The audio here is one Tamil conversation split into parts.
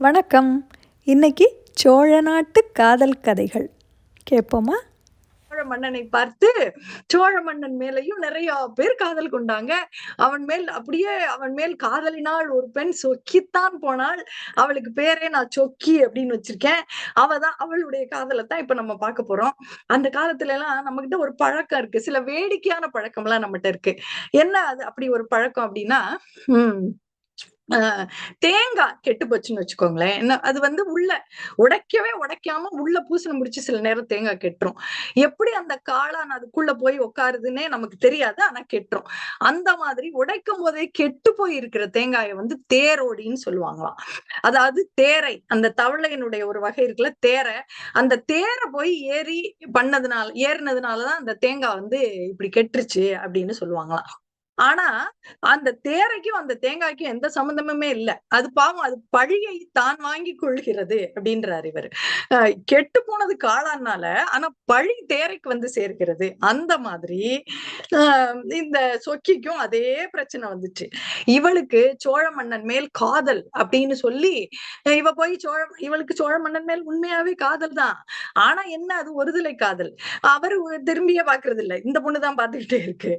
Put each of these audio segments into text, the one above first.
வணக்கம். இன்னைக்கு சோழ நாட்டு காதல் கதைகள். கேட்போமா சோழ மன்னனை பார்த்து சோழ மன்னன் மேலையும் நிறைய பேர் காதல் கொண்டாங்க. அவன் மேல் அப்படியே அவன் மேல் காதலினால் ஒரு பெண் சொக்கித்தான் போனால் அவளுக்கு பேரே நான் சொக்கி அப்படின்னு வச்சிருக்கேன். அவ தான் அவளுடைய காதலை தான் இப்ப நம்ம பார்க்க போறோம். அந்த காலத்துல எல்லாம் நம்ம கிட்ட ஒரு பழக்கம் இருக்கு. சில வேடிக்கையான பழக்கம் எல்லாம் நம்மகிட்ட இருக்கு. என்ன அது அப்படி ஒரு பழக்கம் அப்படின்னா உம் தேங்காய் கெட்டு போச்சுன்னு வச்சுக்கோங்களேன். என்ன அது வந்து உள்ள உடைக்கவே உடைக்காம உள்ள பூசணி முடிச்சு சில நேரம் தேங்காய் கெட்டுரும். எப்படி அந்த காளான் அதுக்குள்ள போய் உட்காருதுன்னே நமக்கு தெரியாது ஆனா கெட்டுரும். அந்த மாதிரி உடைக்கும் போதே கெட்டு போய் இருக்கிற தேங்காயை வந்து தேரோடின்னு சொல்லுவாங்களாம். அதாவது தேரை அந்த தவளையினுடைய ஒரு வகை இருக்குல்ல தேரை அந்த தேரை போய் ஏறி பண்ணதுனால ஏறினதுனாலதான் அந்த தேங்காய் வந்து இப்படி கெட்டுருச்சு அப்படின்னு சொல்லுவாங்களாம். ஆனா அந்த தேரைக்கும் அந்த தேங்காய்க்கும் எந்த சம்பந்தமுமே இல்ல. அது பாவம் அது பழியை தான் வாங்கி கொள்கிறது அப்படின்றார் இவர். கெட்டு போனது காளானால ஆனா பழி தேரைக்கு வந்து சேர்க்கிறது. அந்த மாதிரி இந்த சொக்கிக்கும் அதே பிரச்சனை வந்துச்சு. இவளுக்கு சோழ மன்னன் மேல் காதல் அப்படின்னு சொல்லி இவ போய் சோழ இவளுக்கு சோழ மன்னன் மேல் உண்மையாவே காதல் தான். ஆனா என்ன அது ஒருதலை காதல். அவர் திரும்பியே பாக்குறது இல்ல இந்த பொண்ணுதான் பாத்துக்கிட்டே இருக்கு.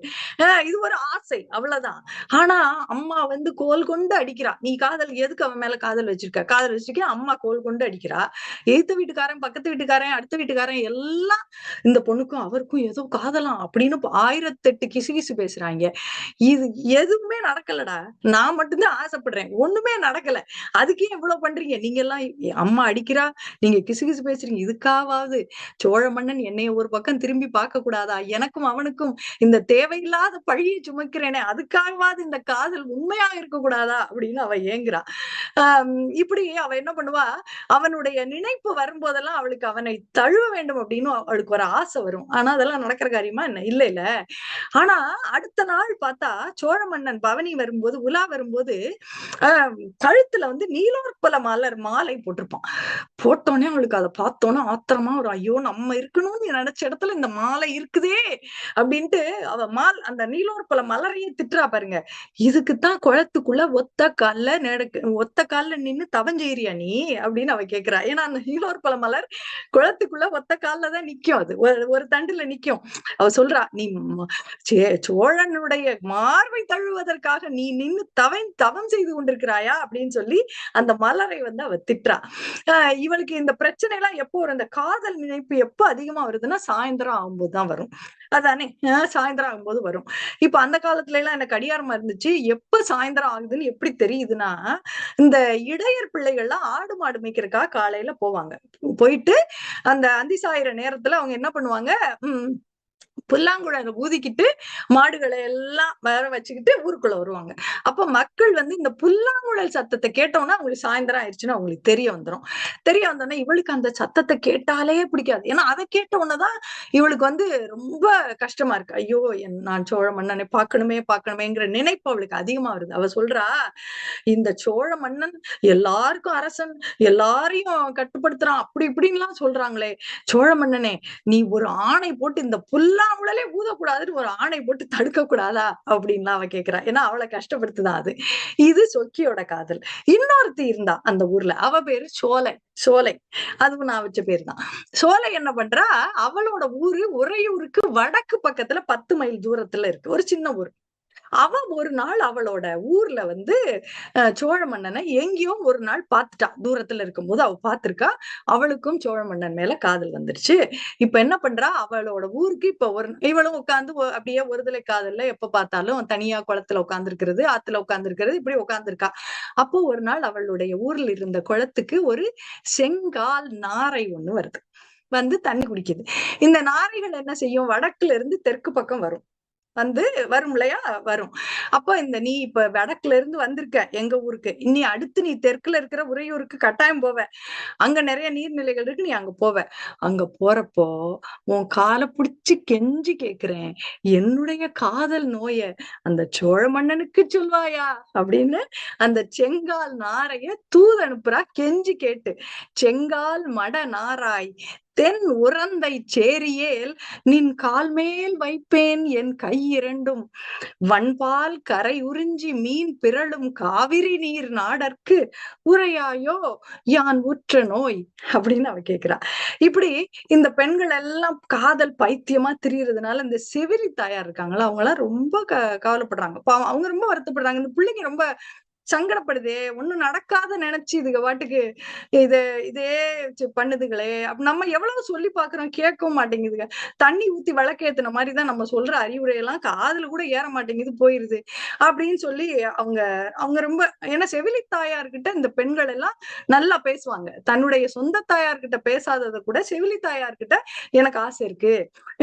ஆஹ் இது ஒரு ஆசை அவ்வளவுதான். ஆனா அம்மா வந்து கோல் கொண்டு அடிக்கிறா. நீ காதல் எதுக்கு அவன் மேல காதல் வச்சிருக்க? காதல் வச்சிருக்க அம்மா கோல் கொண்டு அடிக்கிறா. எய்த்த வீட்டுக்காரன் பக்கத்து வீட்டுக்காரன் அடுத்த வீட்டுக்காரன் எல்லாம் இந்த பொண்ணுக்கும் அவருக்கும் ஏதோ காதலாம் அப்படின்னு ஆயிரத்தெட்டு கிசு கிசு பேசுறாங்க. இது எதுவுமே நடக்கலடா. நான் மட்டும்தான் ஆசைப்படுறேன். ஒண்ணுமே நடக்கல. அதுக்கே இவ்வளவு பண்றீங்க? நீங்க எல்லாம் அம்மா அடிக்கிறா. நீங்க கிசு கிசு பேசுறீங்க. இதுக்காவது சோழ மன்னன் என்னைய ஒரு பக்கம் திரும்பி பார்க்க கூடாதா எனக்கும் அவனுக்கும் இந்த தேவையில்லாத பழியை சுமக்கிறேனே அதுக்காகவாது இந்த காதல் உண்மையா இருக்க கூடாதா அப்படின்னு அவ ஏங்குறா. இப்படி அவ என்ன பண்ணுவா? அவனுடைய நினைப்பு வரும்போதெல்லாம் அவளுக்கு அவனை தழுவ வேண்டும் அப்படின்னு அவளுக்கு ஒரு ஆசை வரும். ஆனா அதெல்லாம் நடக்கிற காரியமா என்ன? இல்ல இல்ல. ஆனா அடுத்த நாள் பார்த்தா சோழ மன்னன் பவனி வரும்போது உலா வரும்போது கழுத்துல வந்து நீலோற்பல மலர் மாலை போட்டிருப்பான். போட்டோன்னே அவளுக்கு அதை பார்த்தோன்னே ஆத்திரமா ஒரு ஐயோ நம்ம இருக்கணும்னு நினைச்ச இடத்துல இந்த மாலை இருக்குதே! அப்படின்ட்டு அவ மால் அந்த நீலோற்பல மலரையே திட்டுறா பாருங்க. இதுக்குத்தான் குளத்துக்குள்ள ஒத்த கல்ல நெடுக்கு ஒத்த கால்ல நின்னு தவஞ்செய்றியா நீ? அப்படின்னு அவ கேக்குறா. ஏன்னா அந்த நீலோற்பல மலர் குளத்துக்குள்ள ஒத்த கால்ல தான் நிக்கும் அது. ஒரு தண்டுல நிக்கும். அவ சொல்றா நீ சோழனுடைய மார்பை தழுவதற்காக நீ நின்னு தவன் தவம் செய்து கொண்டிருக்கிறாயா? அப்படின்னு சொல்லி அந்த மலரை வந்து அவ திட்டுறா. ஆஹ் இவளுக்கு இந்த பிரச்சனை எல்லாம் எப்போ வரும்? இந்த காதல் நினைப்பு எப்போ அதிகமா வருதுன்னா சாயந்தரம் ஆகும்போது தான் வரும். அதானே? சாயந்தரம் ஆகும்போது வரும். இப்ப அந்த காலத்துல எல்லாம் எனக்கு கடிகாரமா இருந்துச்சு. எப்ப சாயந்தரம் ஆகுதுன்னு எப்படி தெரியுதுன்னா இந்த இடையர் பிள்ளைகள்லாம் ஆடு மாடு மேய்க்கிறதுக்காக காலையில போவாங்க. போயிட்டு அந்த அந்தி சாயிற நேரத்துல அவங்க என்ன பண்ணுவாங்க? உம் புல்லாங்குழல ஊதிக்கிட்டு மாடுகளை எல்லாம் வர வச்சுக்கிட்டு ஊருக்குள்ள வருவாங்க. அப்ப மக்கள் வந்து இந்த புல்லாங்குழல் சத்தத்தை கேட்டோம்னா அவங்களுக்கு சாயந்தரம் ஆயிடுச்சுன்னா அவங்களுக்கு தெரிய வந்துடும் தெரிய வந்தோடனே இவளுக்கு அந்த சத்தத்தை கேட்டாலே பிடிக்காது. ஏன்னா அதை கேட்ட உடனேதான் இவளுக்கு வந்து ரொம்ப கஷ்டமா இருக்கு. ஐயோ நான் சோழ மன்னனை பார்க்கணுமே பார்க்கணுமேங்கிற நினைப்பு அவளுக்கு அதிகமா வருது. அவ சொல்றா இந்த சோழ மன்னன் எல்லாருக்கும் அரசன் எல்லாரையும் கட்டுப்படுத்துறான். அப்படி இப்படின்லாம் சொல்றாங்களே. சோழ மன்னனே நீ ஒரு ஆணை போட்டு இந்த புல்லா அவளாலே ஊதக்கூடாதுன்னு ஒரு ஆணை போட்டு தடுக்க கூடாதா அப்படின்னு அவ கேக்குறா. ஏன்னா அவளை கஷ்டப்படுத்துதான் அது. இது சொக்கியோட காதல். இன்னொருத்தி இருந்தா அந்த ஊர்ல அவ பேரு சோலை. சோலை. அதுவும் நான் வச்ச பேர் தான். சோலை என்ன பண்றா? அவளோட ஊரு உறையூருக்கு வடக்கு பக்கத்துல பத்து மைல் தூரத்துல இருக்கு. ஒரு சின்ன ஊர். அவ ஒரு நாள் அவளோட ஊர்ல வந்து சோழ மன்னனை எங்கேயோ ஒரு நாள் பார்த்துட்டா. தூரத்துல இருக்கும்போது அவ பார்த்திருக்கா. அவளுக்கும் சோழ மன்னன் மேல காதல் வந்துருச்சு. இப்ப என்ன பண்றா? அவளோட ஊருக்கு இப்ப ஒரு இவளும் உட்காந்து அப்படியே ஒருதலை காதல்ல எப்ப பார்த்தாலும் தனியா குளத்துல உட்காந்துருக்கிறது ஆத்துல உட்காந்துருக்கிறது இப்படி உட்காந்துருக்கா அப்போ ஒரு நாள் அவளுடைய ஊர்ல இருந்த குளத்துக்கு ஒரு செங்கால் நாரை ஒண்ணு வருது. வந்து தண்ணி குடிக்குது. இந்த நாரைகள் என்ன செய்யும்? வடக்குல இருந்து தெற்கு பக்கம் வரும். வந்து வரும் இல்லையா? வரும். அப்போ இந்த நீ இப்ப வடக்குல இருந்து வந்திருக்க எங்க ஊருக்கு. இனி அடுத்து நீ தெற்குல இருக்கிற உறையூருக்கு கட்டாயம் போவ. அங்க நிறைய நீர்நிலைகள் இருக்கு நீ அங்க போவ. அங்க போறப்போ உன் காலை புடிச்சு கெஞ்சி கேக்குறேன். என்னுடைய காதல் நோய அந்த சோழ மன்னனுக்கு சொல்வாயா? அப்படின்னு அந்த செங்கால் நாரைய தூது அனுப்புறா கெஞ்சி கேட்டு. செங்கால் மட நாராய் தென் உறந்தை சேரியேல் நின் கால் மேல் வைப்பேன் என் கை இரண்டும். வன்பால் கரை உறிஞ்சி மீன் பிறழும் காவிரி நீர் நாடற்கு உரையாயோ யான் உற்ற நோய்? அப்படின்னு அவ கேக்குறா. இப்படி இந்த பெண்கள் எல்லாம் காதல் பைத்தியமா திரியறதுனால இந்த செவிரி தாயார் இருக்காங்களா அவங்க எல்லாம் ரொம்ப க கவலைப்படுறாங்க. அவங்க ரொம்ப வருத்தப்படுறாங்க. இந்த பிள்ளைங்க ரொம்ப சங்கடப்படுதே ஒண்ணும் நடக்காத நினைச்சு இதுக பாட்டுக்கு இது இதே பண்ணுதுங்களே. அப்ப நம்ம எவ்வளவு சொல்லி பாக்குறோம் கேட்கவும் மாட்டேங்குதுங்க. தண்ணி ஊத்தி விளக்கேத்துன மாதிரிதான் நம்ம சொல்ற அறிவுரை எல்லாம் காதுல கூட ஏற மாட்டேங்குது போயிருது. அப்படின்னு சொல்லி அவங்க அவங்க ரொம்ப ஏன்னா செவிலி தாயார்கிட்ட இந்த பெண்கள் எல்லாம் நல்லா பேசுவாங்க. தன்னுடைய சொந்த தாயார்கிட்ட பேசாததை கூட செவிலி தாயார்கிட்ட எனக்கு ஆசை இருக்கு.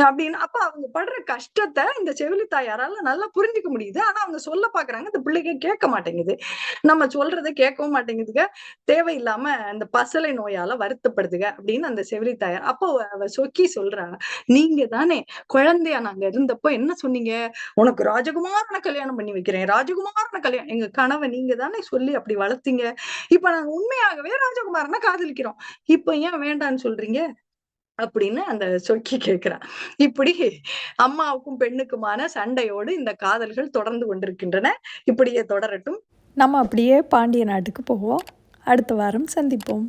அப்படின்னு அப்ப அவங்க படுற கஷ்டத்தை இந்த செவிலி தாயாரால நல்லா புரிஞ்சுக்க முடியுது. ஆனா அவங்க சொல்ல பாக்குறாங்க இந்த பிள்ளைங்க கேட்க மாட்டேங்குது. நம்ம சொல்றதை கேட்கவும் மாட்டேங்குதுங்க. தேவையில்லாம இந்த பசலை நோயால வருத்தப்படுதுங்க அப்படின்னு அந்த செவிலி தாயார் அப்போ அவ சொக்கி சொல்றாங்க. நீங்க தானே குழந்தையா நாங்க இருந்தப்போ என்ன சொன்னீங்க? உனக்கு ராஜகுமாரனை கல்யாணம் பண்ணி வைக்கிறேன். ராஜகுமாரனை கல்யாணம் எங்க கனவை நீங்க தானே சொல்லி அப்படி வளர்த்தீங்க. இப்ப நாங்க உண்மையாகவே ராஜகுமாரனை காதலிக்கிறோம். இப்ப ஏன் வேண்டான்னு சொல்றீங்க? அப்படின்னு அந்த சொக்கி கேட்கிறான் இப்படி அம்மாவுக்கும் பெண்ணுக்குமான சண்டையோடு இந்த காதல்கள் தொடர்ந்து கொண்டிருக்கின்றன. இப்படியே தொடரட்டும். நம்ம அப்படியே பாண்டிய நாட்டுக்கு போவோம். அடுத்த வாரம் சந்திப்போம்.